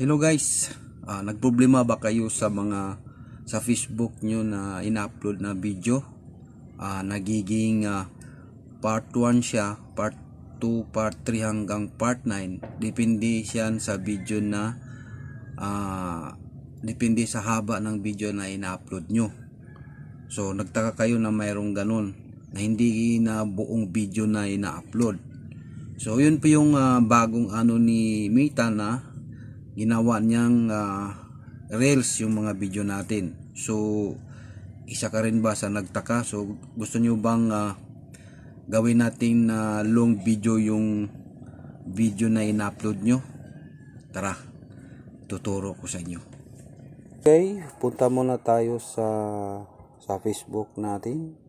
Hello guys, Ah, nagproblema ba kayo sa mga sa Facebook nyo na ina-upload na video? Ah, nagiging ah, part 1 siya, part 2, part 3 hanggang part 9. Depende siya sa video na ah, depende sa haba ng video na ina-upload nyo. So nagtaka kayo na mayroong ganun na hindi na buong video na ina-upload. So yun po yung ah, bagong ano ni Mita na ginawa niyang ah, reels yung mga video natin. So, isa ka rin ba sa nagtaka? So, gusto niyo bang ah, gawin natin na long video yung video na in-upload nyo? Tara, tuturo ko sa inyo. Okay, punta muna tayo sa sa Facebook natin.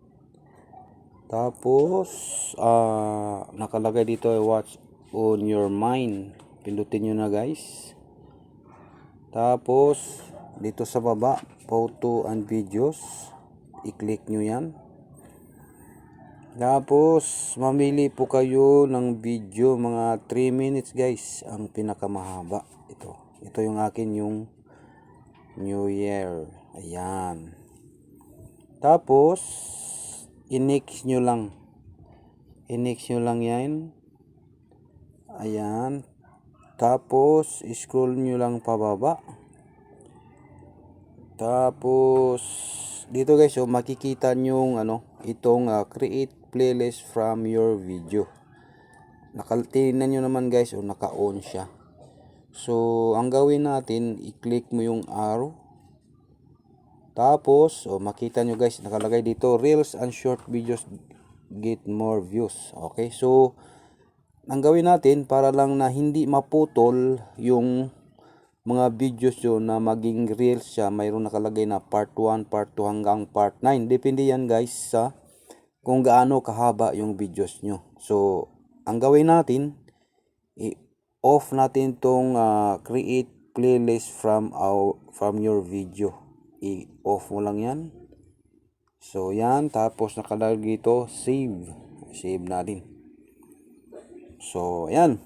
Tapos, ah, nakalagay dito ay watch on your mind. Pindutin nyo na guys. Tapos, dito sa baba, photo and videos. I-click nyo yan. Tapos, mamili po kayo ng video, mga 3 minutes guys, ang pinakamahaba. Ito. Ito yung akin yung New Year. Ayan. Tapos, i-next nyo lang. I-next nyo lang yan. Ayan. Tapos, scroll nyo lang pababa. Tapos, dito guys, so makikita nyo ano, itong ah, create playlist from your video. Nakatinan nyo naman guys, o naka-on siya. So, ang gawin natin, i-click mo yung arrow. Tapos, o makita nyo guys, nakalagay dito, Reels and Short Videos get more views. Okay, so, ang gawin natin para lang na hindi maputol yung mga videos yun na maging reels siya mayroon nakalagay na part 1, part 2 hanggang part 9 depende yan guys sa kung gaano kahaba yung videos nyo. So ang gawin natin i-off natin tong ah, create playlist from our, from your video. I-off mo lang yan. So yan. Tapos nakalagay ito save. Save natin So, ayan.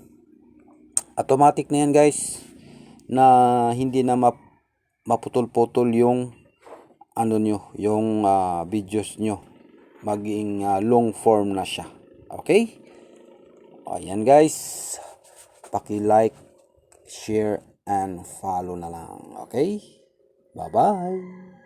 Automatic na yan, guys. Na hindi na map maputol-putol yung ano nyo, yung ah, videos nyo. Maging ah, long form na siya. Okay? Ayan, guys. Paki-like, share, and follow na lang. Okay? Bye-bye.